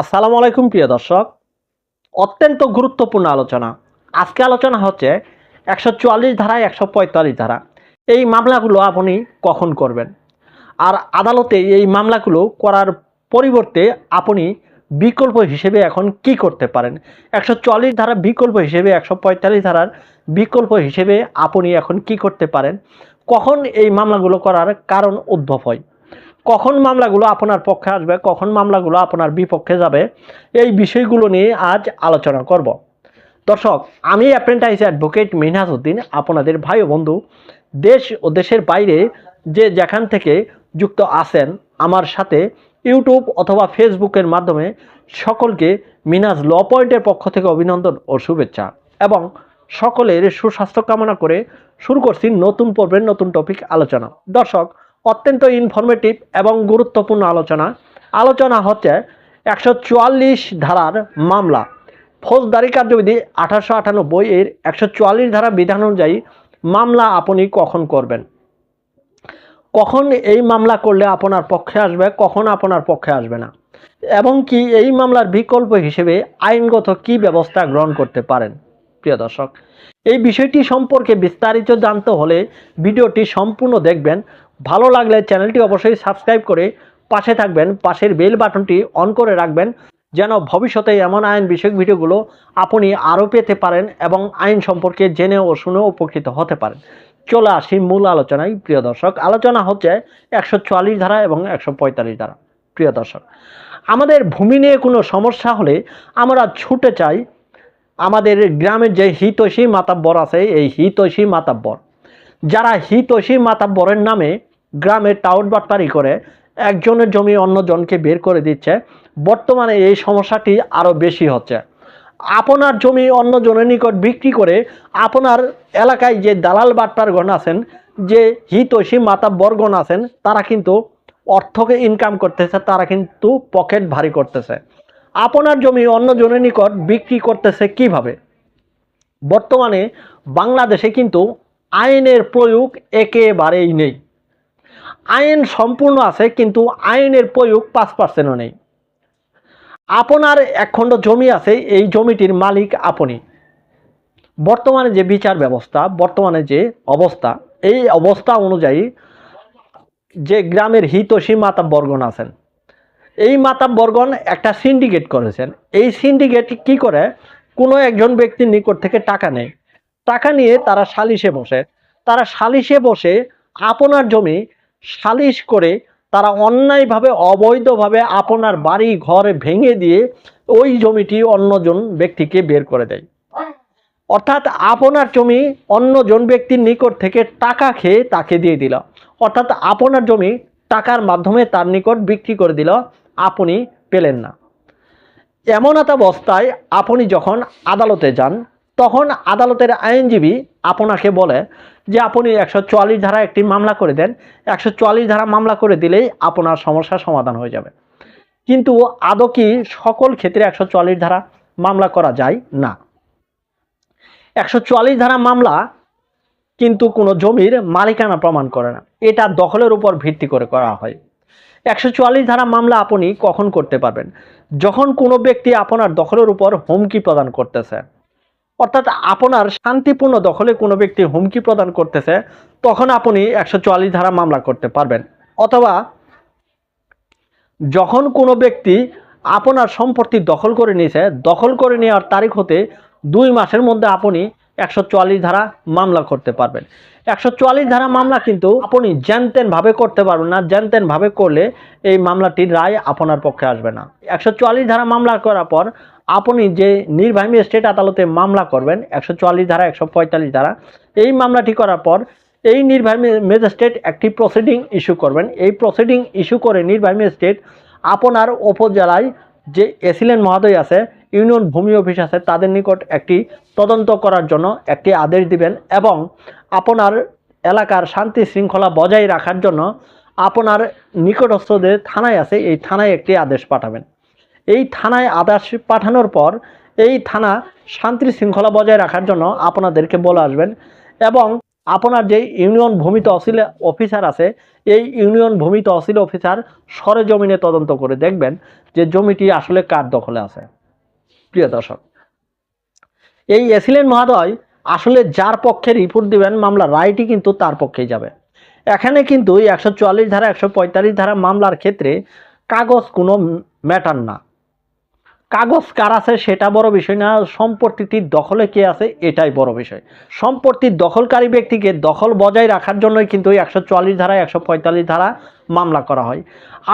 আসসালামু আলাইকুম, প্রিয় দর্শক। অত্যন্ত গুরুত্বপূর্ণ আলোচনা। আজকে আলোচনা হচ্ছে একশো চুয়াল্লিশ ধারায় একশো পঁয়তাল্লিশ ধারা। এই মামলাগুলো আপনি কখন করবেন? আর আদালতে এই মামলাগুলো করার পরিবর্তে আপনি বিকল্প হিসেবে এখন কি করতে পারেন? একশো চুয়াল্লিশ ধারা বিকল্প হিসেবে, একশো পঁয়তাল্লিশ ধারার বিকল্প হিসেবে আপনি এখন কি করতে পারেন? কখন এই মামলাগুলো করার কারণ উদ্ভব হয়? কখন মামলাগুলো আপনার পক্ষে আসবে, কখন মামলাগুলো আপনার বিপক্ষে যাবে, এই বিষয়গুলো নিয়ে আজ আলোচনা করব। দর্শক, আমি অ্যাপ্রেন্টাইজ অ্যাডভোকেট মিনহাজ উদ্দিন আপনাদের ভাই ও বন্ধু। দেশ ও দেশের বাইরে যে যেখান থেকে যুক্ত আছেন, আমার সাথে ইউটিউব অথবা ফেসবুকের মাধ্যমে সকলকে মিনাজ ল পয়েন্টের পক্ষ থেকে অভিনন্দন ও শুভেচ্ছা। এবং সকলের সুস্বাস্থ্য কামনা করে শুরু করছি নতুন পর্বের নতুন টপিক আলোচনা। দর্শক অত্যন্ত ইনফরমেটিভ এবং গুরুত্বপূর্ণ আলোচনা। আলোচনা হচ্ছে একশো চুয়াল্লিশ ধারার মামলা। ফৌজদারি কার্যবিধি আঠারোশো আটানব্বই এর একশো চুয়াল্লিশ ধারা বিধান অনুযায়ী মামলা আপনি কখন করবেন? কখন এই মামলা করলে আপনার পক্ষে আসবে, কখন আপনার পক্ষে আসবে না? এবং কি এই মামলার বিকল্প হিসেবে আইনগত কি ব্যবস্থা গ্রহণ করতে পারেন? প্রিয় দর্শক, এই বিষয়টি সম্পর্কে বিস্তারিত জানতে হলে ভিডিওটি সম্পূর্ণ দেখবেন। ভালো লাগলে চ্যানেলটি অবশ্যই সাবস্ক্রাইব করে পাশে থাকবেন, পাশের বেল বাটনটি অন করে রাখবেন, যেন ভবিষ্যতে এমন আইন বিষয়ক ভিডিওগুলো আপনি আরও পেতে পারেন এবং আইন সম্পর্কে জেনে ও শুনে উপকৃত হতে পারেন। চলে আসি মূল আলোচনায়। প্রিয় দর্শক, আলোচনা হচ্ছে একশো চুয়াল্লিশ ধারা এবং একশো পঁয়তাল্লিশ ধারা। প্রিয় দর্শক, আমাদের ভূমি নিয়ে কোনো সমস্যা হলে আমরা ছুটে চাই আমাদের গ্রামের যে হিতৈষী মাতাব্বর আছে, এই হিতৈষী মাতাব্বর। যারা হিতৈষী মাতাব্বরের নামে গ্রামে টাউট বাটপারি করে, একজনের জমি অন্যজনকে বের করে দিচ্ছে। বর্তমানে এই সমস্যাটি আরও বেশি হচ্ছে। আপনার জমি অন্যজনের নিকট বিক্রি করে আপনার এলাকায় যে দালাল বাটপারগণ আছেন, যে হিতৈষী মাতাব্বরগণ আছেন, তারা কিন্তু অর্থকে ইনকাম করতেছে, তারা কিন্তু পকেট ভারী করতেছে। আপনার জমি অন্যজনের নিকট বিক্রি করতেছে কীভাবে? বর্তমানে বাংলাদেশে কিন্তু আইনের প্রয়োগ একেবারেই নেই। আইন সম্পূর্ণ আছে, কিন্তু আইনের প্রয়োগ পাঁচ পার্সেন্টও নেই। আপনার একখণ্ড জমি আছে, এই জমিটির মালিক আপনি। বর্তমানে যে বিচার ব্যবস্থা, বর্তমানে যে অবস্থা, এই অবস্থা অনুযায়ী যে গ্রামের হিতৈষী মাতা বর্গন আছেন, এই মাতা বর্গন একটা সিন্ডিকেট করেছেন। এই সিন্ডিকেট কি করে? কোনো একজন ব্যক্তির নিকট থেকে টাকা নেয় টাকা নিয়ে তারা সালিশে বসে। তারা সালিশে বসে আপনার জমি সালিশ করে তারা অন্যায়ভাবে, অবৈধভাবে আপনার বাড়ি ঘর ভেঙে দিয়ে ওই জমিটি অন্যজন ব্যক্তিকে বের করে দেয়। অর্থাৎ আপনার জমি অন্যজন ব্যক্তির নিকট থেকে টাকা খেয়ে তাকে দিয়ে দিল। অর্থাৎ আপনার জমি টাকার মাধ্যমে তার নিকট বিক্রি করে দিল, আপনি পেলেন না। এমন একটা অবস্থায় আপনি যখন আদালতে যান, তখন আদালতের আইনজীবী আপনাকে বলে যে আপনি একশো চুয়াল্লিশ ধারা একটি মামলা করে দেন, একশো চুয়াল্লিশ ধারা মামলা করে দিলেই আপনার সমস্যার সমাধান হয়ে যাবে। কিন্তু আদৌ কি সকল ক্ষেত্রে একশো চুয়াল্লিশ ধারা মামলা করা যায়? না। একশো চুয়াল্লিশ ধারা মামলা কিন্তু কোনো জমির মালিকানা প্রমাণ করে না। এটা দখলের উপর ভিত্তি করে করা হয়। একশো চুয়াল্লিশ ধারা মামলা আপনি কখন করতে পারবেন? যখন কোনো ব্যক্তি আপনার দখলের উপর হুমকি প্রদান করতেছে। অর্থাৎ আপনার শান্তিপূর্ণ দখলে কোনো ব্যক্তি হুমকি প্রদান করতেছে, তখন আপনি একশো চুয়াল্লিশ ধারা মামলা করতে পারবেন। অথবা যখন কোনো ব্যক্তি আপনার সম্পত্তি দখল করে নিয়েছে, দখল করে নেওয়ার তারিখ হতে দুই মাসের মধ্যে আপনি একশো চুয়াল্লিশ ধারা মামলা করতে পারবেন। একশো চুয়াল্লিশ ধারা মামলা কিন্তু আপনি ভাবে করতে পারবেন না ভাবে করলে এই মামলাটির রায় আপনার পক্ষে আসবে না। একশো চুয়াল্লিশ ধারা মামলা করার পর আপনি যে নির্বাহী স্টেট আদালতে মামলা করবেন, একশো চুয়াল্লিশ ধারা, একশো পঁয়তাল্লিশ ধারা, এই মামলাটি করার পর এই নির্বাহী ম্যাজিস্ট্রেট একটি প্রসিডিং ইস্যু করবেন। এই প্রসিডিং ইস্যু করে নির্বাহী ম্যাজিস্ট্রেট আপনার উপজেলায় যে এসিলেন্ট মহোদয় আছে ইউনিয়ন ভূমি অফিস আছে, তাদের নিকট একটি তদন্ত করার জন্য একটি আদেশ দিবেন এবং আপনার এলাকার শান্তি শৃঙ্খলা বজায় রাখার জন্য আপনার নিকটস্থ যে থানায় আছে, এই থানায় একটি আদেশ পাঠাবেন। এই থানায় আদেশ পাঠানোর পর এই থানা শান্তি শৃঙ্খলা বজায় রাখার জন্য আপনাদেরকে বলে আসবেন এবং আপনার যে ইউনিয়ন ভূমি তহসিল অফিসার আছে, এই ইউনিয়ন ভূমি তহসিল অফিসার সরেজমিনে তদন্ত করে দেখবেন যে জমিটি আসলে কার দখলে আছে। প্রিয় দর্শক, এই এসিলেন মহোদয় আসলে যার পক্ষে রিপোর্ট দিবেন মামলার রায়টি কিন্তু তার পক্ষেই যাবে। এখানে কিন্তু একশো চুয়াল্লিশ ধারা, একশো পঁয়তাল্লিশ ধারা মামলার ক্ষেত্রে কাগজ কোনো ম্যাটার না। কাগজ কার আছে সেটা বড় বিষয় না সম্পত্তিটির দখলে কে আছে এটাই বড় বিষয়। সম্পত্তির দখলকারী ব্যক্তিকে দখল বজায় রাখার জন্যই কিন্তু একশো চুয়াল্লিশ ধারা, একশো পঁয়তাল্লিশ ধারা মামলা করা হয়।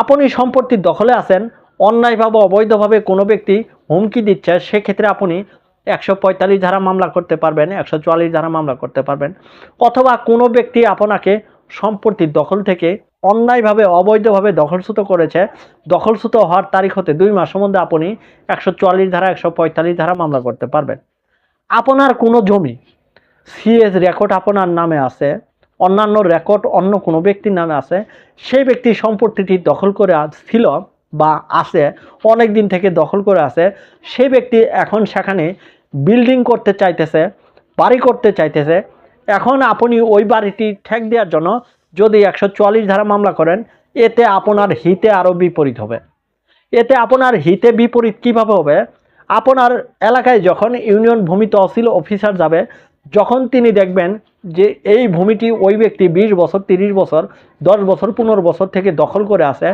আপনি সম্পত্তির দখলে আছেন অন্যায়ভাবে, অবৈধভাবে কোনো ব্যক্তি হুমকি দিচ্ছে, সেক্ষেত্রে আপনি একশো পঁয়তাল্লিশ ধারা মামলা করতে পারবেন, একশো চুয়াল্লিশ ধারা মামলা করতে পারবেন। অথবা কোনো ব্যক্তি আপনাকে সম্পত্তির দখল থেকে অন্যায়ভাবে, অবৈধভাবে দখলচ্যুত করেছে, দখলচ্যুত হওয়ার তারিখ হতে দুই মাসের মধ্যে আপনি একশো চুয়াল্লিশ ধারা, একশো পঁয়তাল্লিশ ধারা মামলা করতে পারবেন। আপনার কোনো জমি সিএস রেকর্ড আপনার নামে আছে, অন্যান্য রেকর্ড অন্য কোনো ব্যক্তির নামে আছে, সেই ব্যক্তি সম্পত্তিটি দখল করে ছিল বা আছে, অনেক দিন থেকে দখল করে আছে, সেই ব্যক্তি এখন সেখানে বিল্ডিং করতে চাইতেছে, বাড়ি করতে চাইতেছে। এখন আপনি ওই বাড়িটি ঠেক দেওয়ার জন্য যদি একশো চুয়াল্লিশ ধারা মামলা করেন, এতে আপনার হিতে আরও বিপরীত হবে। এতে আপনার হিতে বিপরীত কীভাবে হবে? আপনার এলাকায় যখন ইউনিয়ন ভূমি তহসিল অফিসার যাবে, যখন তিনি দেখবেন যে এই ভূমিটি ওই ব্যক্তি বিশ বছর, তিরিশ বছর, দশ বছর, পনেরো বছর থেকে দখল করে আছে,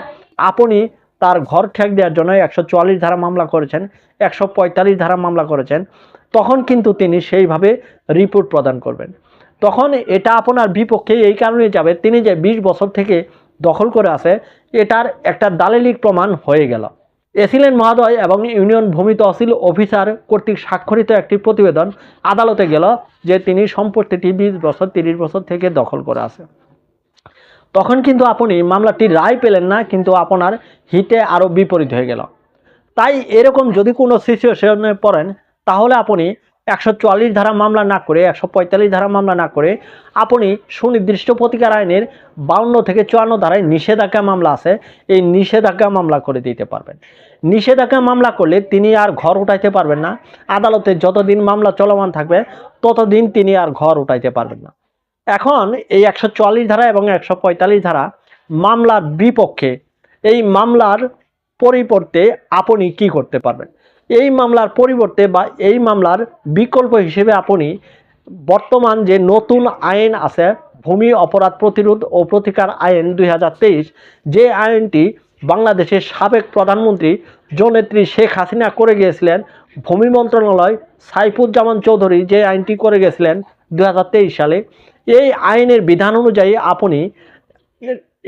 আপনি তার ঘর ঠেক দেওয়ার জন্য একশো চুয়াল্লিশ ধারা মামলা করেছেন, একশো পঁয়তাল্লিশ ধারা মামলা করেছেন। তখন কিন্তু তিনি সেইভাবে রিপোর্ট প্রদান করবেন। তখন এটা আপনার বিপক্ষে এই কারণে যাবে, তিনি যে বিশ বছর থেকে দখল করে আছে, এটার একটা দালিলিক প্রমাণ হয়ে গেল। এসিলেন মহোদয় এবং ইউনিয়ন ভূমি তহসিল অফিসার কর্তৃক স্বাক্ষরিত একটি প্রতিবেদন আদালতে গেল যে তিনি সম্পত্তিটি বিশ বছর, তিরিশ বছর থেকে দখল করে আছে। তখন কিন্তু আপনি মামলাটির রায় পেলেন না, কিন্তু আপনার হিতে আরও বিপরীত হয়ে গেল। তাই এরকম যদি কোনো সিচুয়েশনে পড়েন, তাহলে আপনি একশো চুয়াল্লিশ ধারা মামলা না করে, একশো পঁয়তাল্লিশ ধারা মামলা না করে, আপনি সুনির্দিষ্ট প্রতিকার আইনের বাউন্ন থেকে চুয়ান্ন ধারায় নিষেধাজ্ঞা মামলা আছে, এই নিষেধাজ্ঞা মামলা করে দিতে পারবেন। নিষেধাজ্ঞা মামলা করলে তিনি আর ঘর উঠাইতে পারবেন না। আদালতে যতদিন মামলা চলমান থাকবে, ততদিন তিনি আর ঘর উঠাইতে পারবেন না। এখন এই একশো চুয়াল্লিশ ধারা এবং একশো পঁয়তাল্লিশ ধারা মামলার বিপক্ষে এই মামলার পরিবর্তে আপনি কি করতে পারবেন? এই মামলার পরিবর্তে বা এই মামলার বিকল্প হিসেবে আপনি বর্তমান যে নতুন আইন আছে, ভূমি অপরাধ প্রতিরোধ ও প্রতিকার আইন দুই হাজার তেইশ, যে আইনটি বাংলাদেশের সাবেক প্রধানমন্ত্রী জননেত্রী শেখ হাসিনা করে গিয়েছিলেন, ভূমি মন্ত্রণালয় সাইফুজ্জামান চৌধুরী যে আইনটি করে গেছিলেন দু হাজার তেইশ সালে এই আইনের বিধান অনুযায়ী আপনি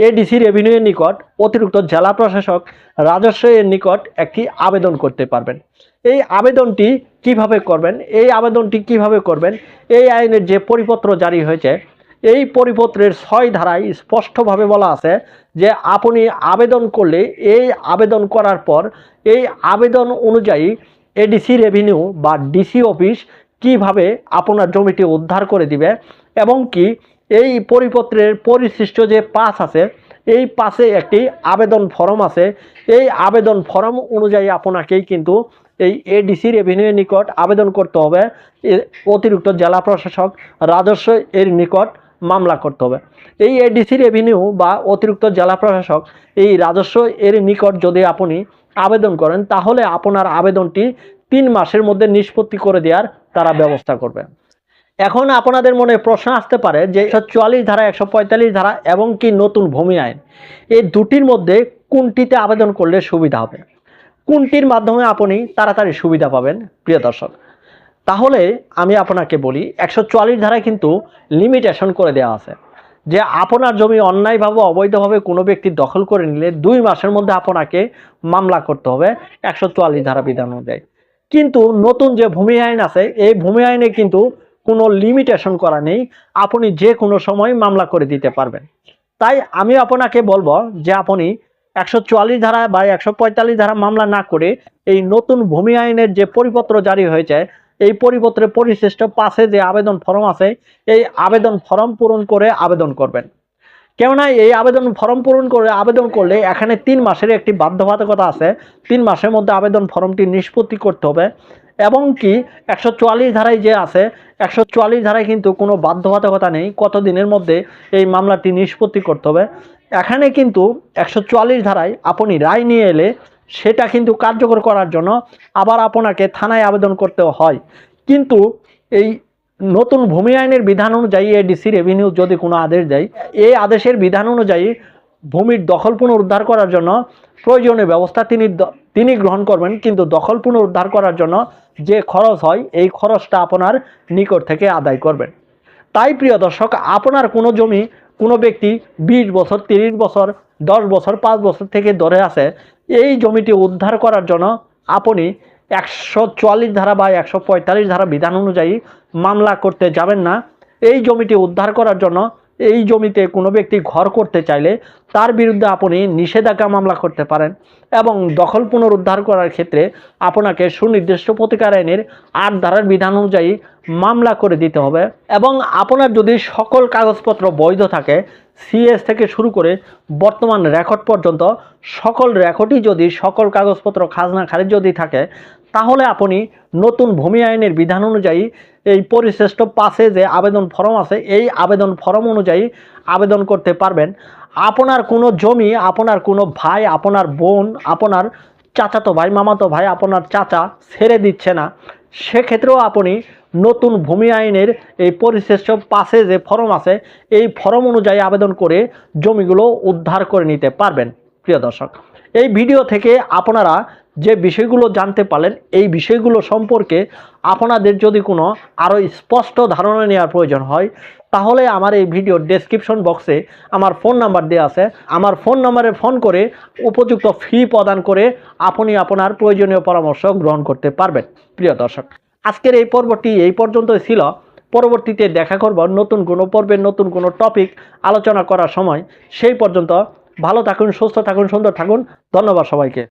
এডিসি রেভিনিউয়ের নিকট অতিরিক্ত জেলা প্রশাসক রাজস্ব এর নিকট একটি আবেদন করতে পারবেন। এই আবেদনটি কীভাবে করবেন? এই আবেদনটি কীভাবে করবেন? এই আইনের যে পরিপত্র জারি হয়েছে, এই পরিপত্রের ছয় ধারায় স্পষ্টভাবে বলা আছে যে আপনি আবেদন করলে, এই আবেদন করার পর এই আবেদন অনুযায়ী এডিসি রেভিনিউ বা ডিসি অফিস কীভাবে আপনার জমিটি উদ্ধার করে দিবে এবং কি এই পরিপত্রের পরিশিষ্ট যে পাস আছে, এই পাশে একটি আবেদন ফর্ম আছে। এই আবেদন ফর্ম অনুযায়ী আপনাকেই কিন্তু এই এডিসি রেভিনিউয়ের নিকট আবেদন করতে হবে। অতিরিক্ত জেলা প্রশাসক রাজস্ব এর নিকট মামলা করতে হবে। এই এডিসি রেভিনিউ বা অতিরিক্ত জেলা প্রশাসক এই রাজস্ব এর নিকট যদি আপনি আবেদন করেন, তাহলে আপনার আবেদনটি তিন মাসের মধ্যে নিষ্পত্তি করে দেওয়ার তারা ব্যবস্থা করবে। এখন আপনাদের মনে প্রশ্ন আসতে পারে যে একশো চুয়াল্লিশ ধারা, একশো পঁয়তাল্লিশ ধারা এবং কি নতুন ভূমি আইন? এই দুটির মধ্যে কোনটিতে আবেদন করলে সুবিধা হবে? কোনটির মাধ্যমে আপনি তাড়াতাড়ি সুবিধা পাবেন? প্রিয় দর্শক, তাহলে আমি আপনাকে বলি, একশো চুয়াল্লিশ ধারায় কিন্তু লিমিটেশন করে দেওয়া আছে যে আপনার জমি অন্যায়ভাবে, অবৈধভাবে কোনো ব্যক্তি দখল করে নিলে দুই মাসের মধ্যে আপনাকে মামলা করতে হবে একশো চুয়াল্লিশ ধারা বিধান অনুযায়ী। কিন্তু নতুন যে ভূমি আইন আছে, এই ভূমি আইনে কিন্তু কোনো লিমিটেশন করা নেই, আপনি যে কোনো সময় মামলা করে দিতে পারবেন। তাই আমি আপনাকে বলব যে আপনি একশো চুয়াল্লিশ ধারা বা একশো পঁয়তাল্লিশ ধারা মামলা না করে এই নতুন ভূমি আইনের যে পরিপত্র জারি হয়েছে, এই পরিপত্রে পরিশিষ্ট পাশে যে আবেদন ফর্ম আছে, এই আবেদন ফর্ম পূরণ করে আবেদন করবেন। কেননা এই আবেদন ফর্ম পূরণ করে আবেদন করলে এখানে তিন মাসের একটি বাধ্যবাধকতা আছে। তিন মাসের মধ্যে আবেদন ফর্মটি নিষ্পত্তি করতে হবে। এবং কি একশো চুয়াল্লিশ ধারায় যে আছে, একশো চুয়াল্লিশ ধারায় কিন্তু কোনো বাধ্যবাধকতা নেই কত দিনের মধ্যে এই মামলাটি নিষ্পত্তি করতে হবে। এখানে কিন্তু একশো চুয়াল্লিশ ধারায় আপনি রায় নিয়ে এলে সেটা কিন্তু কার্যকর করার জন্য আবার আপনাকে থানায় আবেদন করতে হয়। কিন্তু এই নতুন ভূমি আইনের বিধান অনুযায়ী এডিসি রেভিনিউ যদি কোনো আদেশ দেয়, এই আদেশের বিধান অনুযায়ী ভূমির দখল পুনরুদ্ধার করার জন্য প্রয়োজনীয় ব্যবস্থা তিনি তিনি গ্রহণ করবেন, কিন্তু দখল পুনরুদ্ধার করার জন্য যে খরচ হয়, এই খরচটা আপনার নিকট থেকে আদায় করবেন। তাই, প্রিয় দর্শক, আপনার কোনো জমি, কোনো ব্যক্তি বিশ বছর, তিরিশ বছর, দশ বছর, পাঁচ বছর থেকে ধরে আছে, এই জমিটি উদ্ধার করার জন্য আপনি একশো চুয়াল্লিশ ধারা বা একশো পঁয়তাল্লিশ ধারা বিধান অনুযায়ী মামলা করতে যাবেন না। এই জমিটি উদ্ধার করার জন্য এই জমিতে কোনো ব্যক্তি ঘর করতে চাইলে তার বিরুদ্ধে আপনি নিষেধাজ্ঞা মামলা করতে পারেন এবং দখল পুনরুদ্ধার করার ক্ষেত্রে আপনাকে সুনির্দিষ্ট প্রতিকার আইনের আট ধারার বিধান অনুযায়ী মামলা করে দিতে হবে এবং আপনার যদি সকল কাগজপত্র বৈধ থাকে, সিএস থেকে শুরু করে বর্তমান রেকর্ড পর্যন্ত সকল রেকর্ডই যদি সকল কাগজপত্র, খাজনা, খারিজ যদি থাকে, তাহলে আপনি নতুন ভূমি আইনের বিধান অনুযায়ী এই পরিশ্রেষ্ঠ পাশে যে আবেদন ফর্ম আছে, এই আবেদন ফর্ম অনুযায়ী আবেদন করতে পারবেন। আপনার কোনো জমি, আপনার কোনো ভাই, আপনার বোন, আপনার চাচাতো ভাই, মামাতো ভাই, আপনার চাচা ছেড়ে দিচ্ছে না। সেক্ষেত্রেও আপনি নতুন ভূমি আইনের এই পরিশ্রেষ্ঠ পাশে যে ফর্ম আছে, এই ফর্ম অনুযায়ী আবেদন করে জমিগুলো উদ্ধার করে নিতে পারবেন। প্রিয় দর্শক, এই ভিডিও থেকে আপনারা যে বিষয়গুলো জানতে পারলেন, এই বিষয়গুলো সম্পর্কে আপনাদের যদি কোনো আরও স্পষ্ট ধারণা নেওয়ার প্রয়োজন হয়, তাহলে আমার এই ভিডিও ডেসক্রিপশন বক্সে আমার ফোন নাম্বার দেওয়া আছে। আমার ফোন নাম্বারে ফোন করে উপযুক্ত ফি প্রদান করে আপনি আপনার প্রয়োজনীয় পরামর্শ গ্রহণ করতে পারবেন, প্রিয় দর্শক। আজকের এই পর্বটি এই পর্যন্তই ছিল। পরবর্তীতে দেখা করব নতুন কোনো পর্বের নতুন কোনো টপিক আলোচনা করার সময়। সেই পর্যন্ত ভালো থাকুন, সুস্থ থাকুন, সুন্দর থাকুন। ধন্যবাদ সবাইকে।